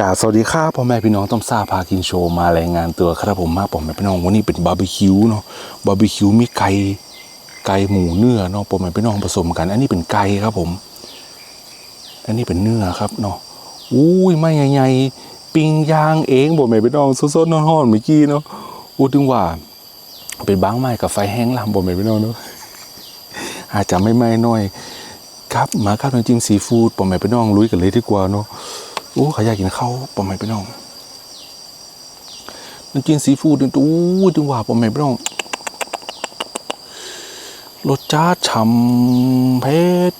กาสวัสดีครับพ่อแม่พี่น้องต้อมซาพากินโชว์มารายงานตัวครับผมมาพ่อแม่พี่น้องวันนี้เป็นบาร์บีคิวเนาะบาร์บีคิวมีไก่ไก่หมูเนื้อเนาะพ่อแม่พี่น้องผสมกัน อันนี้เป็นไก่ครับผม อันนี้เป็นเนื้อครับเนาะอุ้ยไม่ใหญ่ๆปิ้งย่างเองพ่อแม่พี่น้องสดๆร้อนๆเมื่อกี้เนาะอู้ถึงว่า เป็นบ้างไม้กับไฟแห้งลำพ่อแม่พี่น้องเนาะอาจจะไม่ไหม้น้อยครับมาครับน้ำจิ้มซีฟู้ดปอแม่พี่น้องลุยกันเลยดีกว่าเนาะ โอ้ขายากกินข้าวปอมไม่ไปน้องน้ำจิ้มซีฟู้ดนี่ตู้ดึงว่าปอมไม่ไปน้องรสชาติฉ่ำเผ็ด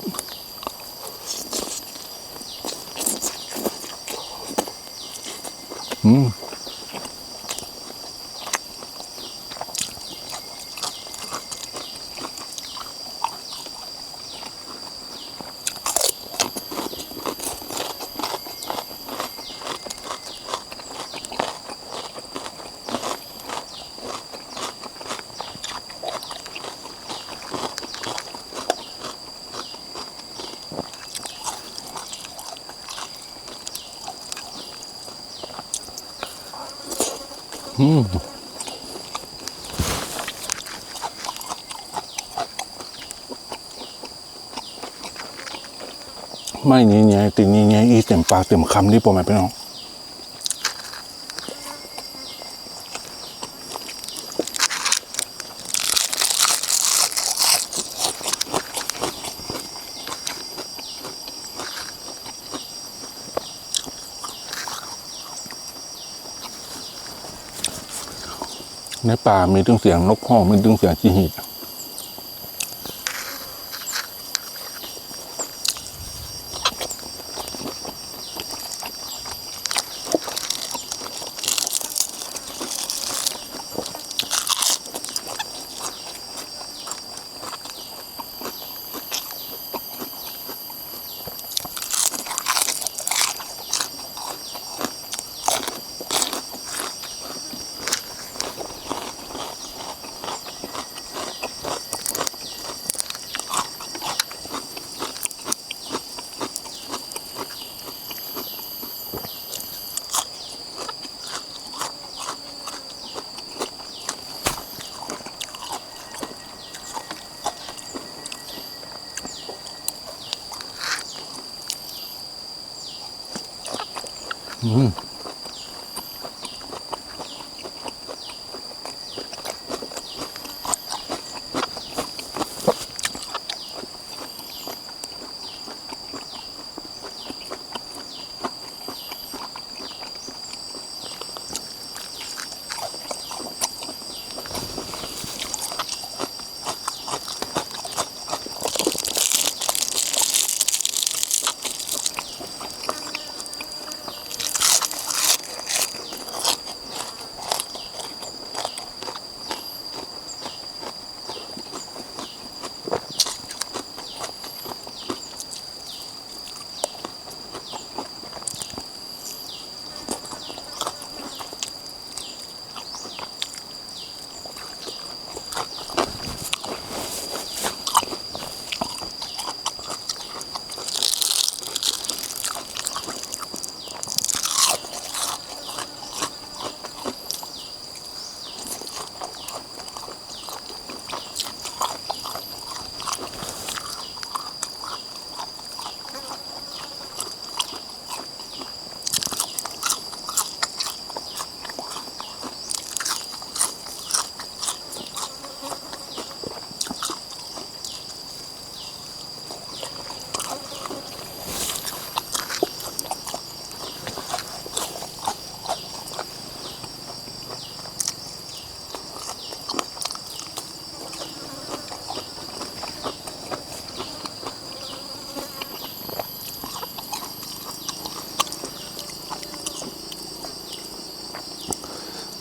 ไม่เงี้ยเงี้ยติเงี้ยเงี้ยอีเต็มปากเต็มคำนี่ปอมแม่พี่น้อง ในป่ามีตึงเสียงนกห้องมีตึงเสียงจีหีด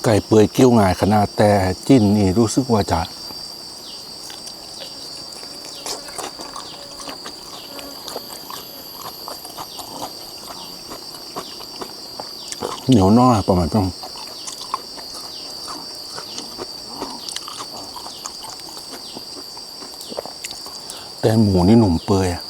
ก่เปื่อยเกี้ยวง่ายขนาดแต่จิ้นนี่รู้สึกว่าจะเหนียวน้อยประมาณต้องแต่หมูนี่หนุ่มเปื่อยอะ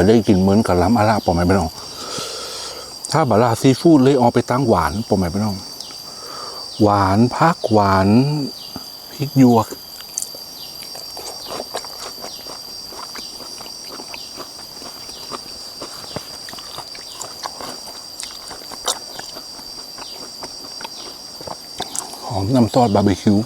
บ่ได้กินเหมือนกับล้ำอาราปอมไหมพี่น้องถ้าบาลาซีฟู้ดเลยเอาไปตั้งหวานปอมไหมพี่น้องหวานพักหวานพริกหยวกหอมน้ำซอสบาร์บีคิว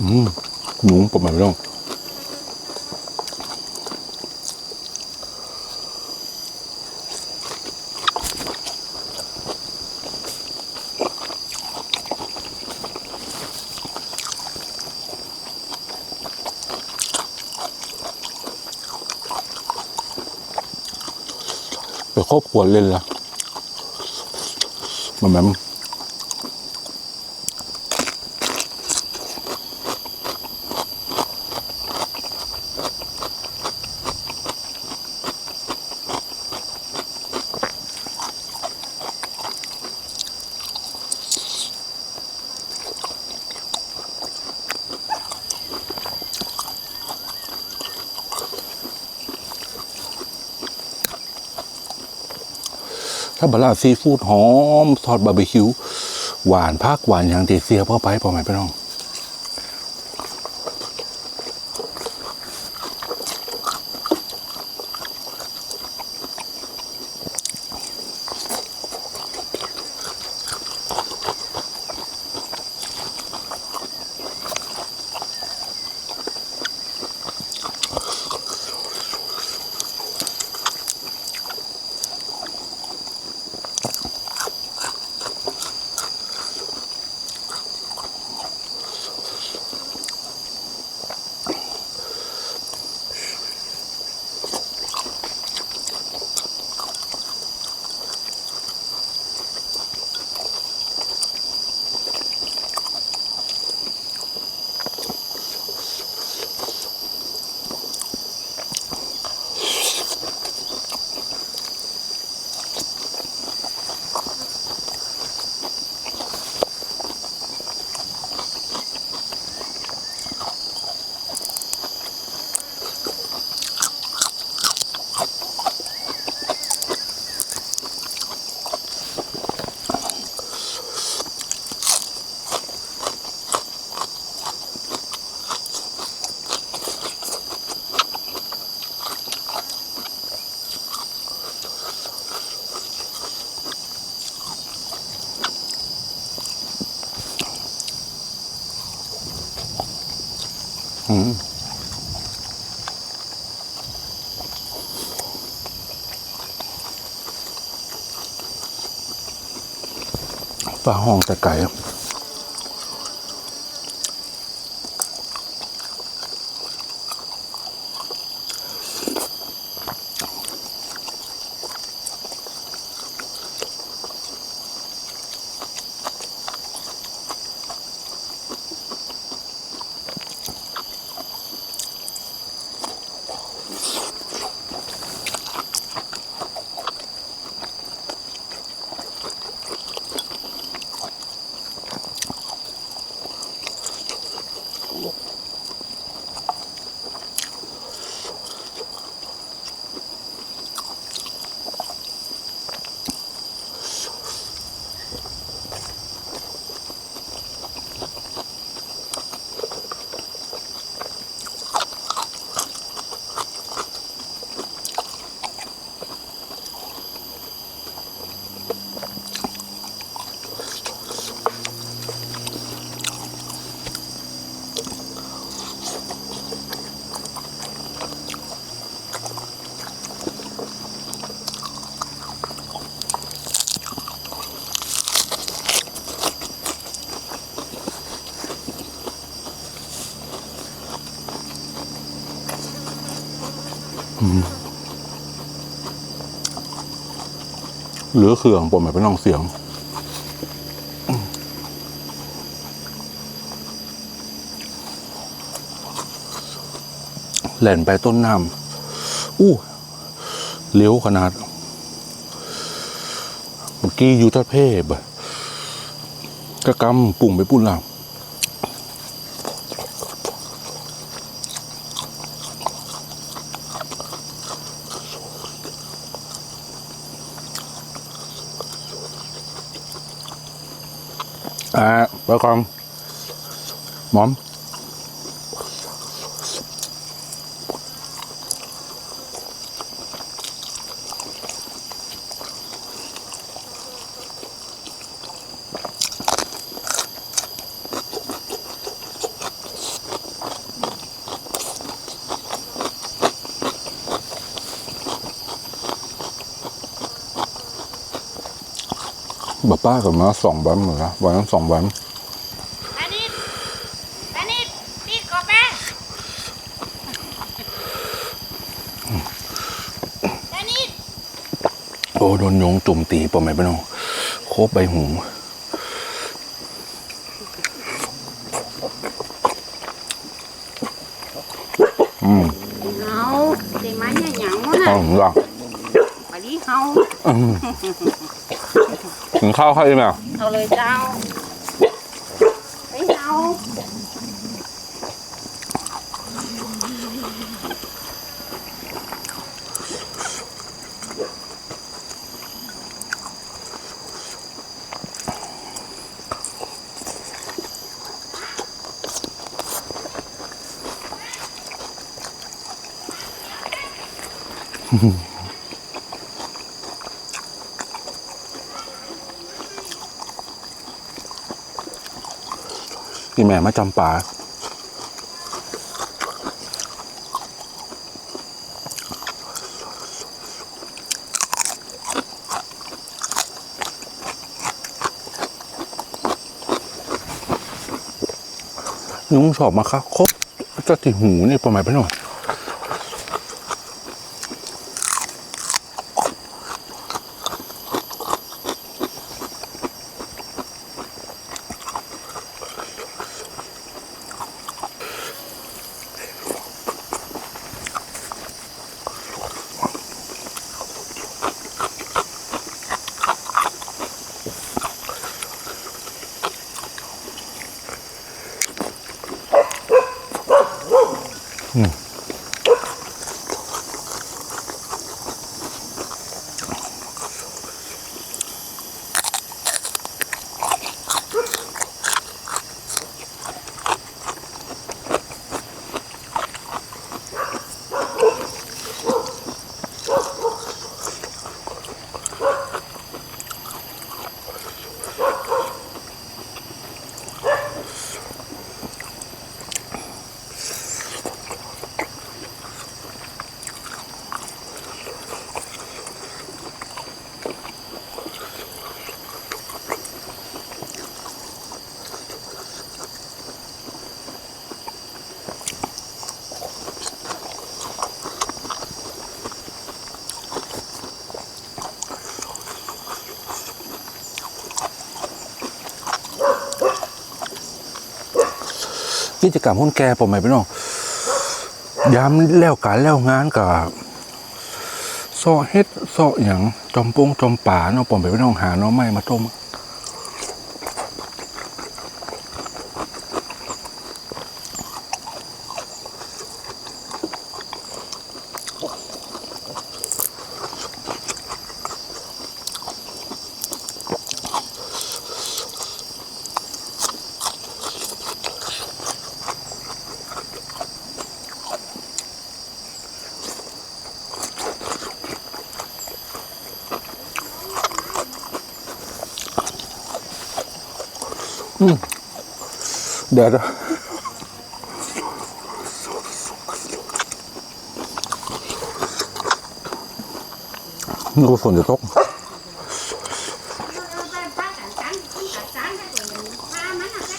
อืมหนูผมไม่ต้องไปครอบครัวเล่นละมันแบบ ถ้าบาลาซีฟู้ดหอมทอดบาร์บีคิวหวานพักหวานอย่างเตเซียเพ่อไปพอไหมพี่น้อง ฟ้าห้องแต่ไก่ หลือเครื่องผมไม่เป็นน้องเสียง แหล่นไปต้นน้ำอู้เลี้ยวขนาด เมื่อกี้ยูทัดเพบกระกำปุ่งไปปุ่นล่ะ อ่าไปก่อนหมอม ป้ากับมาสองวันเหมือนกันวันนั้นสองวันตานิดตานิดตีกบแม่ตานิดโอ้โดนโยงจุ่มตีปะไหมพี่น้องโคบใบหูอืมเอาเด็กมันเนี่ยหยังวะอ๋อน่ะหลังไปดิเฮา ถึงข้าวเข้าเองไหมเอาเลยเจ้าไปเฮา พี่แม่มาจำป่ายุงชอบมาค่ะครบจะติหูนี่ประมาณไปหน่อย Hmm. กิจกรรมคนแก่ผมไม่ไปน้องยามแล้วการแล้วงานกับซอเฮ็ดซออย่างจอมปงจอมป่าเนาะผมไปไปน้องหาเนาะไม้มาต้ม เดี๋ยวนึกว่าฝนจะตกเอาไปป้ากันกันกันกันให้ตัวมันพามันน่ะไป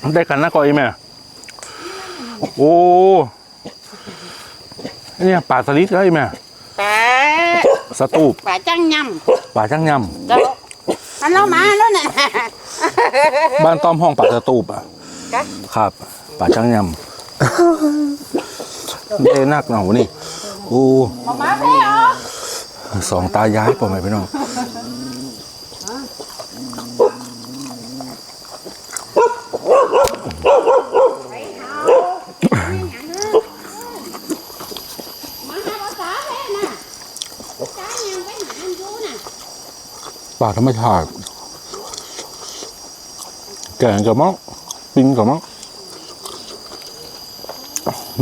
ไม่ได้ได้กันนะก้อยแม่ โอ้เนี่ยป่าสลิดก็ไอ้แม่ปลาสตูปปลาจังย ป่าจ้างยำเจ้ามันเรามาแล้วน่ะำบ้านต้อมห้องป่าสตูปอะกะครับป่าจ้างยำเด้นักหน่อนี่โอ้มามาเพ่เหรอสองตายายปอไหมพี่น้อง ไปเฮาไม่หยังเด้อมาหาภาษาเพ่น่ะจ้ายังไปหาอันอยู่น่ะ ป่าธรรมชาติแกงกับมั้งปิ้งกับมั้ง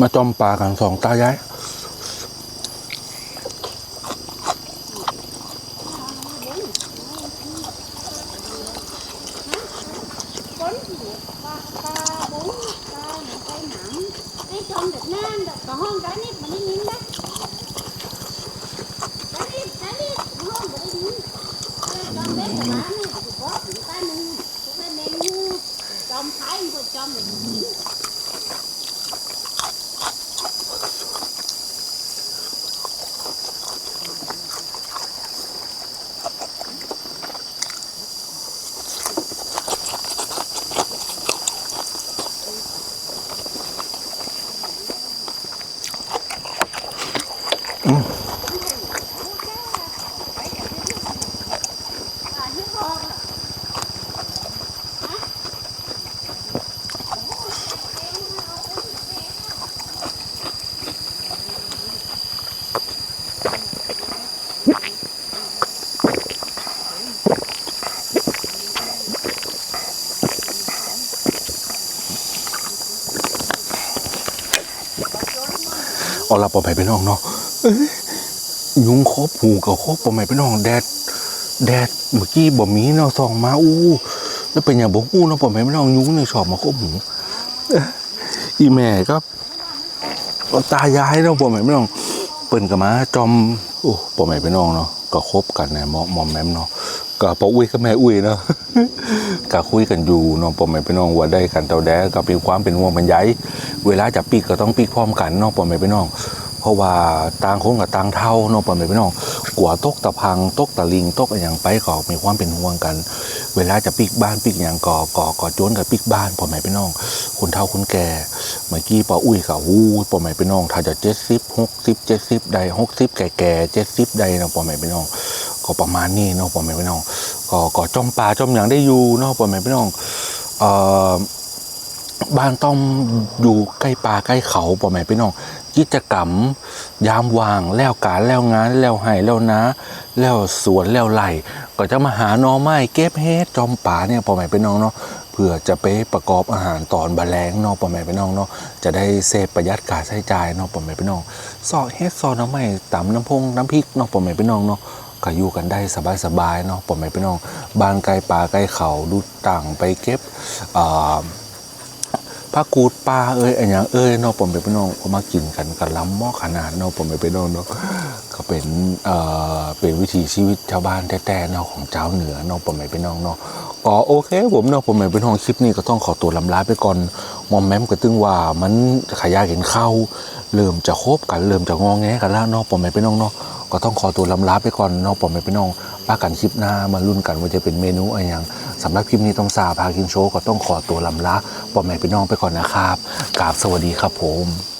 มาจอมป่ากันสองตายาย อาละปอไปพี่น้องเนาะยุงครบหูกับครบปอไปพี่น้องแดดแดดเมื่อกี้บ่มีเนาะส่องมาอู้แล้วเป็นอย่างบ่ฮู้เนาะปอไปพี่น้องยุงนี่ชอบมาครบหูอีแม่ก็ตายายเนาะปอไปพี่น้องเปิ้นก็มาจอมโอ้ปอไปพี่น้องเนาะก็คบกันนะหมอหมอมแมมเนาะ ก็ปออุ้ยกับแม่อุ้ยเนาะก็คุยกันอยู่เนาะผมไม่ไปน้องว่าได้กันเต่าแดก็เป็นความเป็นห่วงเป็นใยเวลาจะปีกก็ต้องปีกพร้อมกันเนาะผมไม่ไปน้อง เพราะว่าต่างคนกับต่างเท่าเนาะผมไม่ไปน้องกลัวตกตะพังตกตะลิงตกอะไรอย่างไปก็มีความเป็นห่วงกัน เวลาจะปีกบ้านปีกอย่างก่อก่อก่อโจนกับปีกบ้านผมไม่ไปน้องคนเฒ่าคนแก่เมื่อกี้ปออุ้ยกับวู้ผมไม่ไปน้อง ถ้าจะเจ็ดสิบหกสิบเจ็ดสิบใดหกสิบแก่แก่เจ็ดสิบใดเนาะผมไม่ไปน้อง ก็ประมาณนี้เนาะผมไม่ไปน้องก็ก็จอมป่าจอมอย่างได้อยู่เนาะพ่อแม่พี่น้องเอ่อบ้านต้องอยู่ใกล้ป่าใกล้เขาพ่อแม่พี่น้องกิจกรรมยามว่างแล้วการแล้วงานแล้วไห้แล้วนะ แล้วสวนแล้วไร่ก็จะมาหาหน่อไม้เก็บเฮ็ดจอมป่าเนี่ยพ่อแม่พี่น้องเนาะเพื่อจะไปประกอบอาหารตอนบะแลงเนาะพ่อแม่พี่น้องเนาะจะได้เซฟประหยัดการใช้จ่ายเนาะพ่อแม่พี่น้องซอเฮ็ดซอหน้ำไม้ตำน้ำพงน้ำพริกเนาะพ่อแม่พี่น้องเนาะ ก็อยู่กันได้สบายๆเนาะผมไม่พี่น้องบ้านไกลป่าไกลเขาดูต่างไปเก็บผ้ากูดปลาเอ้ยอันอย่างเอ้ยเนาะผมไปพี่น้องมากินกันกันล้ำหม้อขนาดเนาะผมไปพี่น้องเนาะก็เป็นเอ่อเป็นวิถีชีวิตชาวบ้านแท้ๆเนาะของเจ้าเหนือเนาะผมไปพี่น้องเนาะก็โอเคผมเนาะผมไปพี่น้องคลิปนี้ก็ต้องขอตัวลำลาไปก่อนมอมแมมก็ตึงว่ามันขายาเห็นเข้าเริ่มจะคบกันเริ่มจะงองแงกันแล้วเนาะผมไปพี่น้องเนาะ ก็ต้องขอตัวลำลาไปก่อนเนาะผมไม่ไปน้องป้ากันคลิปหน้ามาลุ้นกันว่าจะเป็นเมนูอะไรอย่างสำหรับคลิปนี้ต้องซาพากินโชว์ก็ต้องขอตัวลำลาผมไม่ไปน้องไปก่อนนะครับกราบสวัสดีครับผม